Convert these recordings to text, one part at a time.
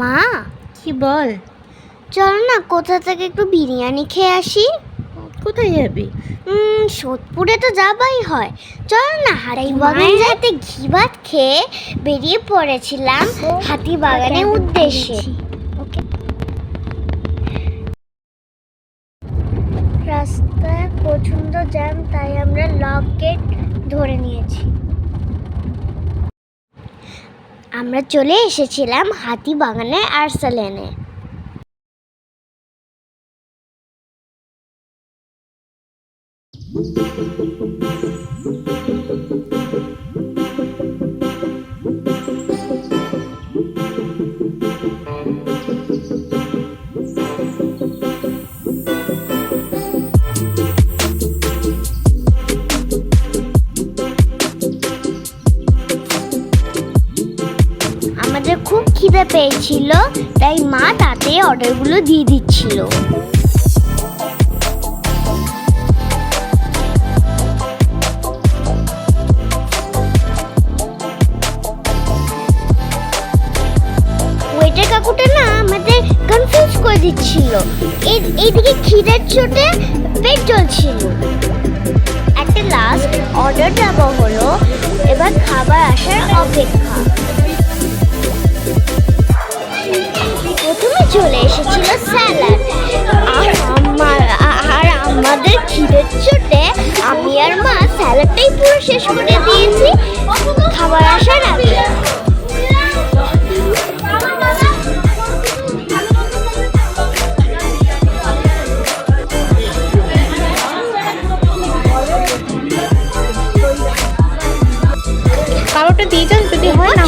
মা কি বল? চল না কোথা থেকে একটু বিরিয়ানি খেয়ে আসি? কোথায় যাবি? সোদপুরে তো যাবাই হয়। চল না হারাই হাতিবাগান যাতে ঘি ভাত খেয়ে বেরিয়ে পড়েছিলাম হাতিবাগানের উদ্দেশ্যে। রাস্তায় প্রচণ্ড জ্যাম তাই আমরা লক গেট ধরে নিয়েছি। আমরা চলে এসেছিলাম হাতি বাগানে আর আর্সালেনে আমাদের খুব খিদে পেয়েছিল, তাই মা তাতে অর্ডারগুলো দিয়ে দিচ্ছিল। ওয়েটার কাকুটা না আমাদের কনফিউজ করে দিচ্ছিল। এই- এইদিকে খিদের চোটে পেট জ্বলছিল। একটা লাস্ট চলে এসেছিল স্যালাড। আর আমার আর আমাদের খিদের চোটে আমি আর মা স্যালাডটাই পুরো শেষ করে দিয়েছি। খাবার আসার আগে। দিয়ে যান যদি হয় না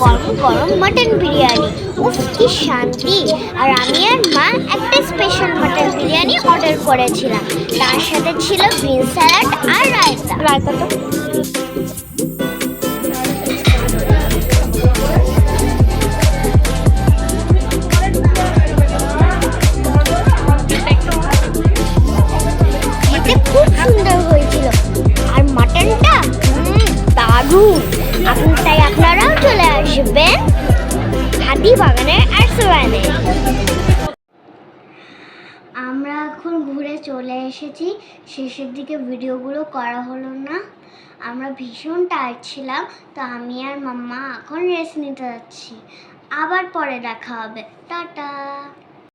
গরম গরম মাটন বিরিয়ানি। উফ কি শান্তি? আর আমি আর মা একটা স্পেশাল মাটন বিরিয়ানি অর্ডার করেছিলাম। তার সাথে ছিল গ্রিন স্যালাড আর রায়তা। রায়তা তো। খেতে খুব সুন্দর হয়েছিল। আর মাটনটা দারুণ। আপনি চলে এসেছি। শেষের দিকে ভিডিওগুলো করা হলো না। আমরা ভীষণ টায়ার্ড ছিলাম, তো আমি আর মাম্মা এখন রেস্ট নিতে যাচ্ছি। আবার পরে দেখা হবে। টাটা!